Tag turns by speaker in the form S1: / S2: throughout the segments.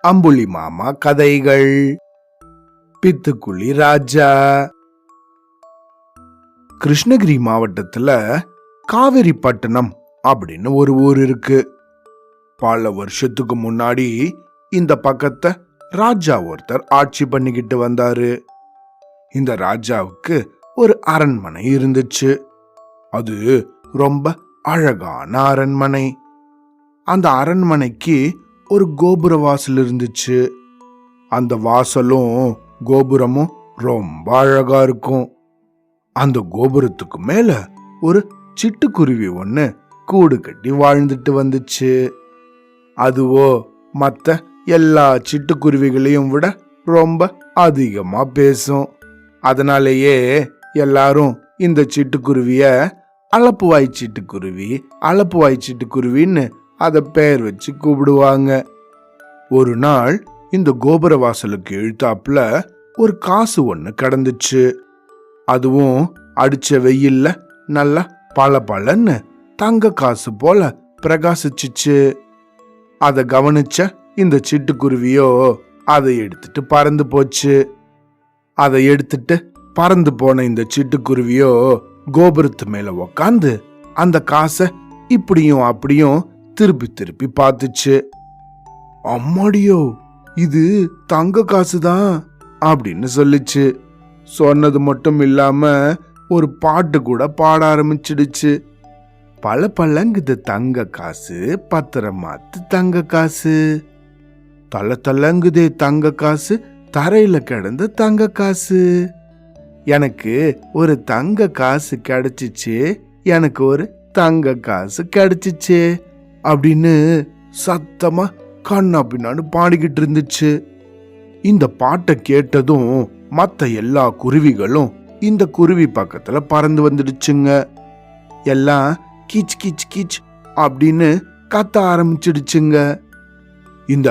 S1: அம்புலி மாமா கதைகள். பித்துக்குழி ராஜா. கிருஷ்ணகிரி மாவட்டத்துல காவிரிப்பட்டினம் அப்படின்னு ஒரு ஊர் இருக்கு. பல வருஷத்துக்கு முன்னாடி இந்த பக்கத்தை ராஜா ஒருத்தர் ஆட்சி பண்ணிக்கிட்டு வந்தாரு. இந்த ராஜாவுக்கு ஒரு அரண்மனை இருந்துச்சு. அது ரொம்ப அழகான அரண்மனை. அந்த அரண்மனைக்கு ஒரு கோபுர வாசல் இருந்துச்சு. அந்த வாசலும் கோபுரமும் ரொம்ப அழகா இருக்கும். அந்த கோபுரத்துக்கு மேல ஒரு சிட்டுக்குருவி ஒண்ணு கூடு கட்டி வாழ்ந்துட்டு வந்துச்சு. அதுவோ மத்த எல்லா சிட்டுக்குருவிகளையும் விட ரொம்ப அதிகமா பேசும். அதனாலேயே எல்லாரும் இந்த சிட்டுக்குருவிய அளப்புவாய் சிட்டுக்குருவி அளப்புவாய் சிட்டுக்குருவின்னு அதை பெயர் வச்சு கூப்பிடுவாங்க. ஒரு நாள் இந்த கோபுர வாசலுக்கு இழுத்தாப்புல ஒரு காசு ஒன்று கடந்துச்சு. அதுவும் அடிச்ச வெயில்ல நல்லா பளபளன்னு தங்க காசு போல பிரகாசிச்சுச்சு. அதை கவனிச்ச இந்த சிட்டுக்குருவியோ அதை எடுத்துட்டு பறந்து போச்சு. அதை எடுத்துட்டு பறந்து போன இந்த சிட்டுக்குருவியோ கோபுரத்து மேல உக்காந்து அந்த காசை இப்படியும் அப்படியும் திருப்பி திருப்பி பார்த்துச்சு. அம்மாடியோ இது தங்க காசு தான் அப்படின்னு சொல்லிச்சு. சொன்னது மட்டும் இல்லாம ஒரு பாட்டு கூட பாட ஆரம்பிச்சிடுச்சு. பல பழங்குது தங்க காசு பத்திரமாத்து தங்க காசு. தல தலங்குதே தங்க காசு தரையில கிடந்த தங்க காசு. எனக்கு ஒரு தங்க காசு கிடைச்சிச்சு எனக்கு ஒரு தங்க காசு கிடைச்சிச்சு. அப்படின்னு சத்தமா கண்ணா பின்னான்னு பாடிக்கிட்டு இருந்துச்சு. இந்த பாட்டை கேட்டதும் மற்ற எல்லா குருவிகளும் இந்த குருவி பக்கத்துல பறந்து வந்துடுச்சுங்க. எல்லாம் கீச் கீச் கீச் அப்படின்னு கத்த ஆரம்பிச்சிடுச்சுங்க. இந்த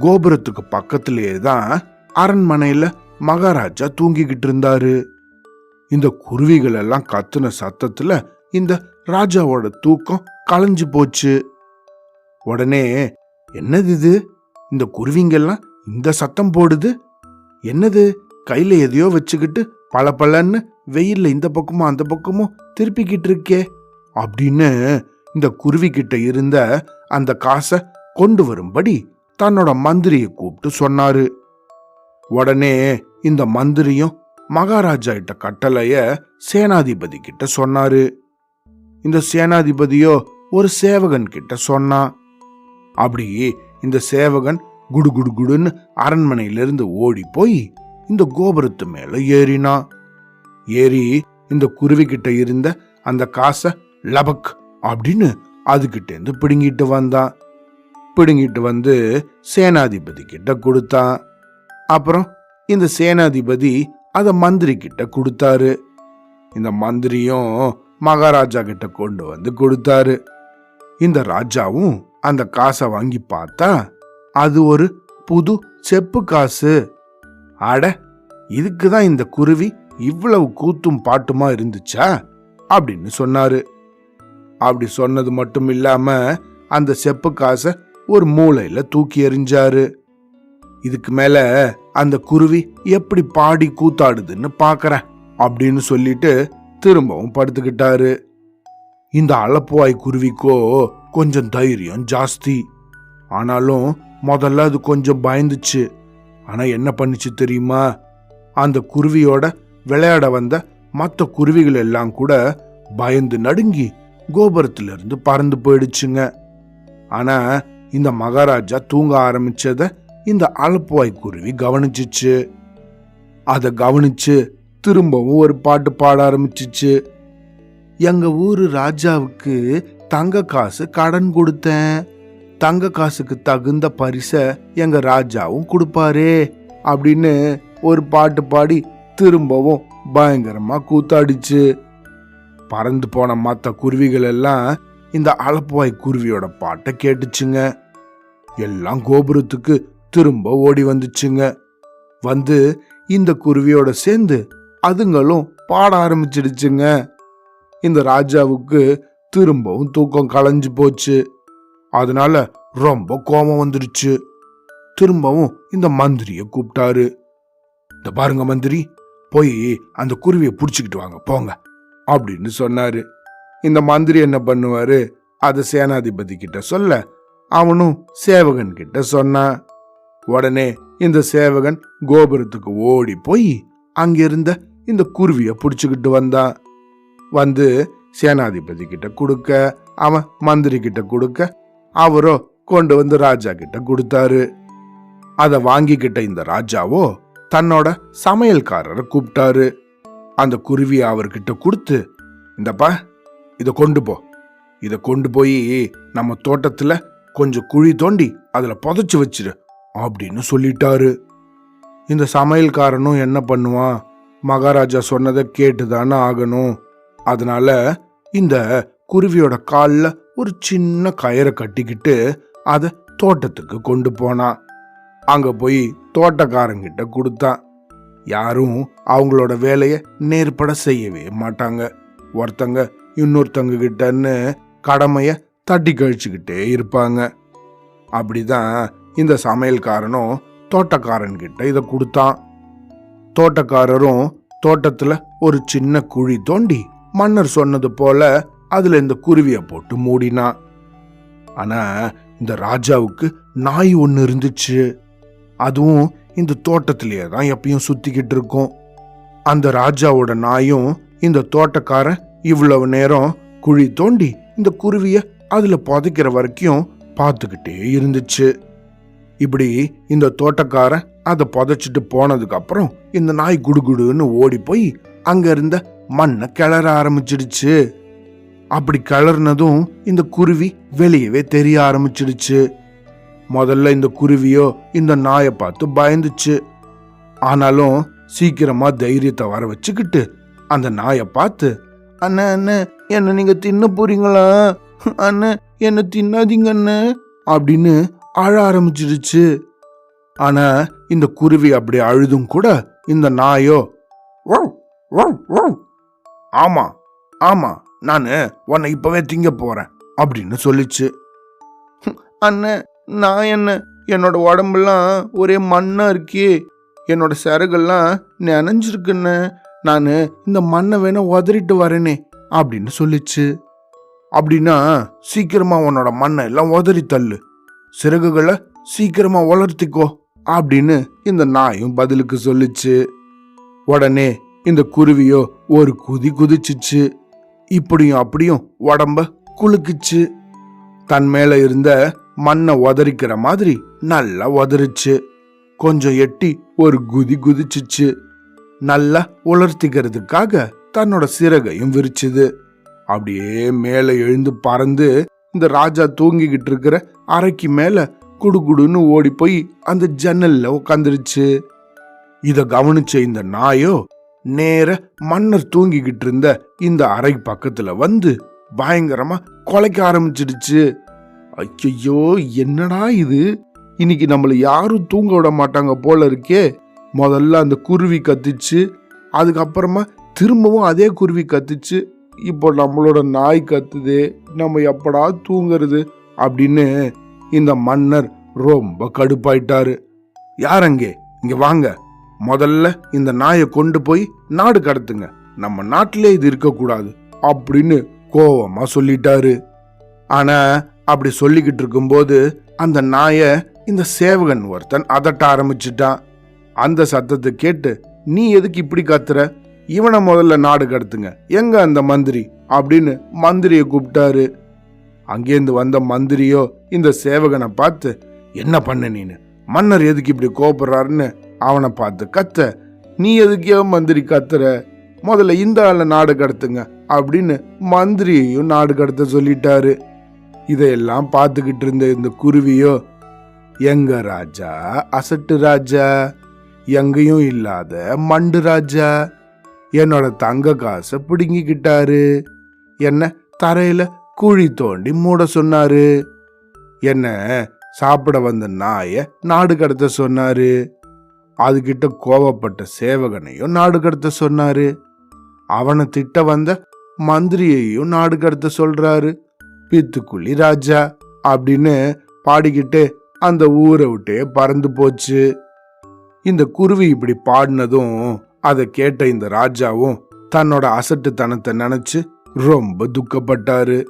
S1: கோபுரத்துக்கு பக்கத்திலேயே தான் அரண்மனையில மகாராஜா தூங்கிக்கிட்டு இருந்தாரு. இந்த குருவிகள் எல்லாம் கத்துன சத்தத்துல இந்த ராஜாவோட தூக்கம் கலைஞ்சு போச்சு. உடனே என்னது இது? இந்த குருவிங்கெல்லாம் இந்த சத்தம் போடுது? என்னது? கையில எதையோ வச்சுக்கிட்டு பளபளன்னு வெயில்ல இந்த பக்கமும் அந்த பக்கமும் திருப்பிக்கிட்டு இருக்கே? அப்படின்னு இந்த குருவி கிட்ட இருந்த அந்த காசை கொண்டு வரும்படி தன்னோட மந்திரியை கூப்பிட்டு சொன்னாரு. உடனே இந்த மந்திரியும் மகாராஜா கிட்ட கட்டளைய சேனாதிபதி கிட்ட சொன்னாரு. இந்த சேனாதிபதியோ ஒரு சேவகன் கிட்ட சொன்னான் அப்படி இந்த சேவகன் குடு குடு குடுன்னு அரண்மனையிலிருந்து ஓடி போய் இந்த கோபுரத்து மேல ஏறினான் ஏறி இந்த குருவி கிட்ட இருந்த அந்த காசை லபக் அப்படின்னு அதுகிட்ட இருந்து பிடுங்கிட்டு வந்தான். பிடுங்கிட்டு வந்து சேனாதிபதி கிட்ட கொடுத்தான். அப்புறம் இந்த சேனாதிபதி அதை மந்திரி கிட்ட கொடுத்தாரு. இந்த மந்திரியும் மகாராஜா கிட்ட கொண்டு வந்து கொடுத்தாரு. இந்த ராஜாவும் அந்த காசை வாங்கி பார்த்தா அது ஒரு புது செப்பு காசு. அட இதுக்கு தான் இந்த குருவி இவ்வளவு கூத்தும் பாட்டுமா இருந்துச்சா? அப்படின்னு சொன்னாரு. அப்படி சொன்னது மட்டும் இல்லாம அந்த செப்பு காசை ஒரு மூளையில தூக்கி எறிஞ்சாரு. இதுக்கு மேல அந்த குருவி எப்படி பாடி கூத்தாடுதுன்னு பாக்குறேன் அப்படின்னு சொல்லிட்டு திரும்பவும் படுத்துக்கிட்டாரு. இந்த அளப்புவாய் குருவிக்கோ கொஞ்சம் தைரியம் ஜாஸ்தி. ஆனாலும் முதல்ல அது கொஞ்சம் பயந்துச்சு. ஆனா என்ன பண்ணுச்சு தெரியுமா? அந்த குருவியோட விளையாட வந்த மற்ற குருவிகள் எல்லாம் கூட பயந்து நடுங்கி கோபுரத்திலிருந்து பறந்து போயிடுச்சுங்க. ஆனா இந்த மகாராஜா தூங்க ஆரம்பிச்சத இந்த அலப்புவாய் குருவி கவனிச்சிச்சு. அதை கவனிச்சு திரும்பவும் ஒரு பாட்டு பாட ஆரம்பிச்சிச்சு. எங்க ஊரு ராஜாவுக்கு தங்க காசு கடன் கொடுத்தேன். தங்க காசுக்கு தகுந்த பரிசை எங்க ராஜாவும் கொடுப்பாரே அப்படின்னு ஒரு பாட்டு பாடி திரும்பவும் பயங்கரமா கூத்தாடிச்சு. பறந்து போன மற்ற குருவிகள் எல்லாம் இந்த அளப்புவாய் குருவியோட பாட்டை கேட்டுச்சுங்க. எல்லாம் கோபுரத்துக்கு திரும்ப ஓடி வந்துச்சுங்க. வந்து இந்த குருவியோட சேர்ந்து அதுங்களும் பாட ஆரம்பிச்சிடுச்சுங்க. இந்த ராஜாவுக்கு திரும்பவும் தூக்கம் கலைஞ்சு போச்சு. அதனால ரொம்ப கோபம் வந்துருச்சு. திரும்பவும் இந்த மந்திரிய கூப்பிட்டாரு. இந்த பாருங்க மந்திரி போய் அந்த குருவியை புடிச்சுக்கிட்டு வாங்க போங்க அப்படின்னு சொன்னாரு. இந்த மந்திரி என்ன பண்ணுவாரு? அதை சேனாதிபதி கிட்ட சொல்ல அவனும் சேவகன் கிட்ட சொன்னான். உடனே இந்த சேவகன் கோபுரத்துக்கு ஓடி போய் அங்கிருந்த இந்த குருவியை புடிச்சுக்கிட்டு வந்தான். வந்து சேனாதிபதி கிட்ட கொடுக்க அவன் மந்திரி கிட்ட கொடுக்க அவரோ கொண்டு வந்து ராஜா கிட்ட கொடுத்தாரு. அதை வாங்கிக்கிட்ட இந்த ராஜாவோ தன்னோட சமையல்காரரை கூப்பிட்டாரு. அந்த குருவியை அவர்கிட்ட கொடுத்து இந்தப்பா இதை கொண்டு போ. இதை கொண்டு போய் நம்ம தோட்டத்துல கொஞ்சம் குழி தோண்டி அதுல புதைச்சு வச்சிரு அப்படின்னு சொல்லிட்டாரு. இந்த சமையல்காரனும் என்ன பண்ணுவான்? மகாராஜா சொன்னதை கேட்டுதானே ஆகணும். அதனால இந்த குருவியோட காலில் ஒரு சின்ன கயிறை கட்டிக்கிட்டு அதை தோட்டத்துக்கு கொண்டு போனான். அங்க போய் தோட்டக்காரங்கிட்ட கொடுத்தான். யாரும் அவங்களோட வேலையை நேர்பட செய்யவே மாட்டாங்க. ஒருத்தங்க இன்னொருத்தங்க கிட்டன்னு கடமையை தட்டி கழிச்சுக்கிட்டே இருப்பாங்க. அப்படிதான் இந்த சமையல்காரனும் தோட்டக்காரன்கிட்ட இதை கொடுத்தான். தோட்டக்காரரும் தோட்டத்தில் ஒரு சின்ன குழி தோண்டி மன்னர் சொன்னது போல அதுல இந்த குருவிய போட்டு மூடினான் ஆனா இந்த ராஜாவுக்கு நாய் ஒன்று இருந்துச்சு. அதுவும் இந்த தோட்டத்திலேயே தான் எப்பயும் சுத்திக்கிட்டு இருக்கும். அந்த ராஜாவோட நாயும் இந்த தோட்டக்காரன் இவ்வளவு நேரம் குழி தோண்டி இந்த குருவிய அதுல புதைக்கிற வரைக்கும் பார்த்துக்கிட்டே இருந்துச்சு. இப்படி இந்த தோட்டக்காரன் அதை புதைச்சிட்டு போனதுக்கு அப்புறம் இந்த நாய் குடுகுடுன்னு ஓடி போய் அங்க இருந்த மண்ணை கிளற ஆரம்பிச்சிடுச்சு. அப்படி கிளறினதும் இந்த குருவி வெளியவே தெரிய ஆரம்பிச்சிடுச்சு. முதல்ல இந்த குருவியோ இந்த நாயை பார்த்து பயந்துச்சு. ஆனாலும் சீக்கிரமா தைரியத்தை வர வச்சுக்கிட்டு அந்த நாயை பார்த்து அண்ணா அண்ணன் என்ன நீங்க தின்ன போறீங்களா? அண்ணன் என்ன தின்னாதீங்க அண்ணே அப்படின்னு அழ ஆரம்பிச்சிடுச்சு. ஆனா இந்த குருவி அப்படி அழுதும் கூட இந்த நாயோ ஆமா ஆமா நான் உன்னை இப்பவே திங்க போறேன் அப்படின்னு சொல்லிச்சு. அண்ணன் நான் என்ன என்னோட உடம்பெல்லாம் ஒரே மண்ணா இருக்கே என்னோட சரகெல்லாம் நினைஞ்சிருக்குன்னு நான் இந்த மண்ணை வேணா உதறிட்டு வரேனே அப்படின்னு சொல்லிச்சு. அப்படின்னா சீக்கிரமா உன்னோட மண்ணை எல்லாம் உதறி தள்ளு சிறகுகளை சீக்கிரமா வளர்த்திக்கோ அப்படின்னு இந்த நாயும் பதிலுக்கு சொல்லிச்சு. உடனே இந்த குருவியோ ஒரு குதி குதிச்சுச்சு. இப்படியும் அப்படியும் உடம்ப குலுக்குச்சு. தன் மேல இருந்த மண்ணை உதறிக்கிற மாதிரி நல்லா உதறிச்சு. கொஞ்சம் எட்டி ஒரு குதி குதிச்சுச்சு. நல்லா உலர்த்திக்கிறதுக்காக தன்னோட சிறகையும் விரிச்சுது. அப்படியே மேலே எழுந்து பறந்து இந்த ராஜா தூங்கிக்கிட்டு இருக்கிற அறைக்கு மேல குடுகுடுன்னு ஓடி போய் அந்த ஜன்னல்ல உட்காந்துருச்சு இத கவனிச்ச இந்த நாயோ நேர மன்னர் தூங்கிக்கிட்டு இருந்த இந்த அறை பக்கத்துல வந்து பயங்கரமா கொலைக்க ஆரம்பிச்சிடுச்சு. ஐயோ என்னடா இது? இன்னைக்கு நம்மள யாரும் தூங்க விட மாட்டாங்க போல இருக்கே. முதல்ல அந்த குருவி கத்துச்சு அதுக்கப்புறமா திரும்பவும் அதே குருவி கத்துச்சு இப்போ நம்மளோட நாய் கத்துதே நம்ம எப்படா தூங்குறது அப்படின்னு இந்த மன்னர் ரொம்ப கடுப்பாயிட்டாரு. யாரங்கே இங்க வாங்க. முதல்ல இந்த நாயை கொண்டு போய் நாடு கடத்துங்க. நம்ம நாட்டிலே இது இருக்கக்கூடாது அப்படின்னு கோவமா சொல்லிட்டாரு. ஆனா அப்படி சொல்லிக்கிட்டு இருக்கும்போது அந்த நாயை இந்த சேவகன் ஒருத்தன் அதட்ட ஆரம்பிச்சிட்டான். அந்த சத்தத்தை கேட்டு நீ எதுக்கு இப்படி கத்துற? இவனை முதல்ல நாடு கடத்துங்க. எங்க அந்த மந்திரி? அப்படின்னு மந்திரியை கூப்பிட்டாரு. அங்கேருந்து வந்த மந்திரியோ இந்த சேவகனை பார்த்து என்ன பண்ண நீனு? மன்னர் எதுக்கு இப்படி கோபப்படுறாருன்னு அவனை பார்த்து கத்த நீ எதுக்கே மந்திரி கத்துற? முதல்ல இந்த ஆளை நாடு கடத்துங்க அப்படின்னு மந்திரியையும் நாடு கடத்த சொல்லிட்டாரு. இதையெல்லாம் பார்த்துக்கிட்டு இருந்த இந்த குருவியோ எங்க ராஜா? அசட்டு ராஜா? எங்கேயும் இல்லாத மண்டு ராஜா? என்னோட தங்க காசை பிடுங்கிக்கிட்டாரு. என்ன தரையில குழி தோண்டி மூட சொன்னாரு. என்ன சாப்பிட வந்த நாய நாடு கடத்த சொன்னாரு. அதுகிட்ட கோவப்பட்ட சேவகனையும் நாடு கடத்த சொன்னாரு. அவனை திட்ட வந்த மந்திரியையும் நாடு கடத்த சொல்றாரு. பித்துக்குள்ளி ராஜா அப்படின்னு பாடிக்கிட்டு அந்த ஊரை விட்டே பறந்து போச்சு. இந்த குருவி இப்படி பாடினதும் அதை கேட்ட இந்த ராஜாவும் தன்னோட அசட்டுத்தனத்தை நினைச்சு ரொம்ப துக்கப்பட்டாரு.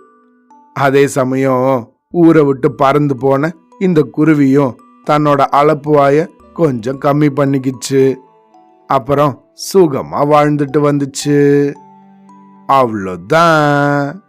S1: அதே சமயம் ஊரை விட்டு பறந்து போன இந்த குருவியும் தன்னோட அளப்பு வாய கொஞ்சம் கம்மி பண்ணிக்கிச்சு. அப்புறம் சுகமா வாழ்ந்துட்டு வந்துச்சு. அவ்வளோதான்.